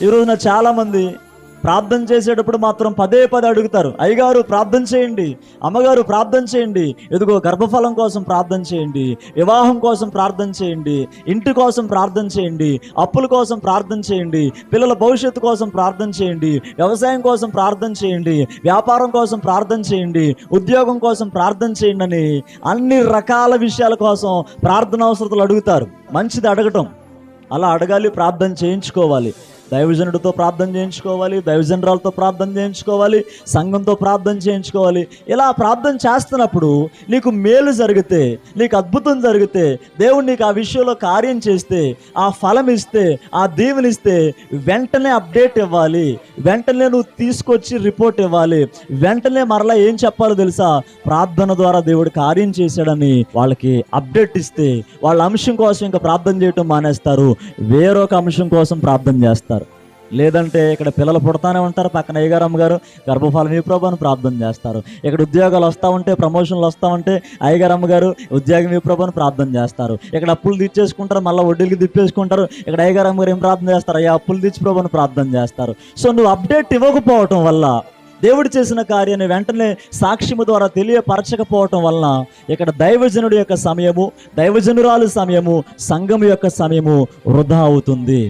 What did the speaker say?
ఈ రోజున చాలామంది ప్రార్థన చేసేటప్పుడు మాత్రం పదే పదే అడుగుతారు. అయ్యగారు ప్రార్థన చేయండి. అమ్మగారు ప్రార్థన చేయండి. ఎదుగో గర్భఫలం కోసం ప్రార్థన చేయండి. వివాహం కోసం ప్రార్థన చేయండి. ఇంటి కోసం ప్రార్థన చేయండి. అప్పుల కోసం ప్రార్థన చేయండి. పిల్లల భవిష్యత్తు కోసం ప్రార్థన చేయండి. వ్యవసాయం కోసం ప్రార్థన చేయండి. వ్యాపారం కోసం ప్రార్థన చేయండి. ఉద్యోగం కోసం ప్రార్థన చేయండి అని అన్ని రకాల విషయాల కోసం ప్రార్థన అవసరతలు అడుగుతారు. మంచిది అడగటం. అలా అడగాలి ప్రార్థన చేయించుకోవాలి. దైవజనుడితో ప్రార్థన చేయించుకోవాలి దైవజనరాలతో ప్రార్థన చేయించుకోవాలి సంఘంతో ప్రార్థన చేయించుకోవాలి. ఇలా ప్రార్థన చేస్తున్నప్పుడు నీకు మేలు జరిగితే నీకు అద్భుతం జరిగితే దేవుడు నీకు ఆ విషయంలో కార్యం చేస్తే ఆ ఫలం ఇస్తే ఆ దీవెనిస్తే వెంటనే అప్డేట్ ఇవ్వాలి. వెంటనే నువ్వు తీసుకొచ్చి రిపోర్ట్ ఇవ్వాలి. వెంటనే మరలా ఏం చెప్పాలో తెలుసా? ప్రార్థన ద్వారా దేవుడు కార్యం చేశాడని వాళ్ళకి అప్డేట్ ఇస్తే వాళ్ళ అంశం కోసం ఇంకా ప్రార్థన చేయటం మానేస్తారు. వేరొక అంశం కోసం ప్రార్థన చేస్తారు. లేదంటే ఇక్కడ పిల్లలు పుడతానే ఉంటారు. పక్కన అయ్యగారు అమ్మగారు గర్భఫలం ఈ ప్రభు ప్రార్థన చేస్తారు. ఇక్కడ ఉద్యోగాలు వస్తూ ఉంటే ప్రమోషన్లు వస్తూ ఉంటే అయ్యగారు అమ్మగారు ఉద్యోగం ఈ ప్రభు ప్రార్థన చేస్తారు. ఇక్కడ అప్పులు తీర్చేసుకుంటారు మళ్ళీ వడ్డీలకి తిప్పేసుకుంటారు. ఇక్కడ అయ్యగారు అమ్మగారు ఏం ప్రార్థన చేస్తారు? అయ్యా అప్పులు తీర్చి ప్రభు ప్రార్థన చేస్తారు. సో నువ్వు అప్డేట్ ఇవ్వకపోవటం వల్ల దేవుడు చేసిన కార్యాన్ని వెంటనే సాక్ష్యము ద్వారా తెలియపరచకపోవటం వలన ఇక్కడ దైవజనుడి యొక్క సమయము దైవజనురాలు సమయము సంఘం యొక్క సమయము వృధా అవుతుంది.